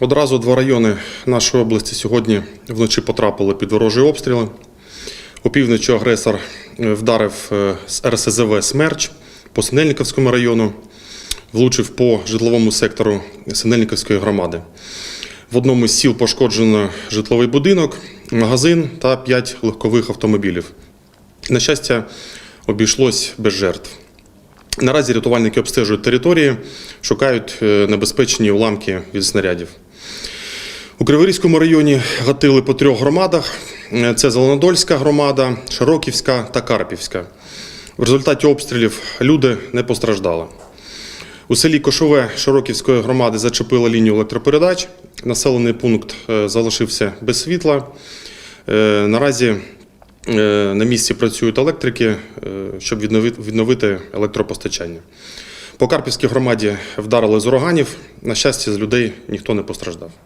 Одразу два райони нашої області сьогодні вночі потрапили під ворожі обстріли. Опівночі агресор е, вдарив е, з РСЗВ Смерч по Синельниковському району, влучив по житловому сектору Синельниковської громади. В одному з сіл пошкоджено житловий будинок, магазин та п'ять легкових автомобілів. На щастя, обійшлось без жертв. Наразі рятувальники обстежують території, шукають е, небезпечні уламки від снарядів. У Криворізькому районі гатили по трьох громадах: Е, це Зеленодольська громада, Широківська та Карпівська. В результаті обстрілів люди не постраждали. У селі Кошове Широківської громади зачепила лінію електропередач. Населений пункт е, залишився без світла. Наразі на місці працюють електрики, е, щоб віднови- відновити електропостачання. По Карпівській громаді вдарили з ураганів. На щастя, з людей ніхто не постраждав.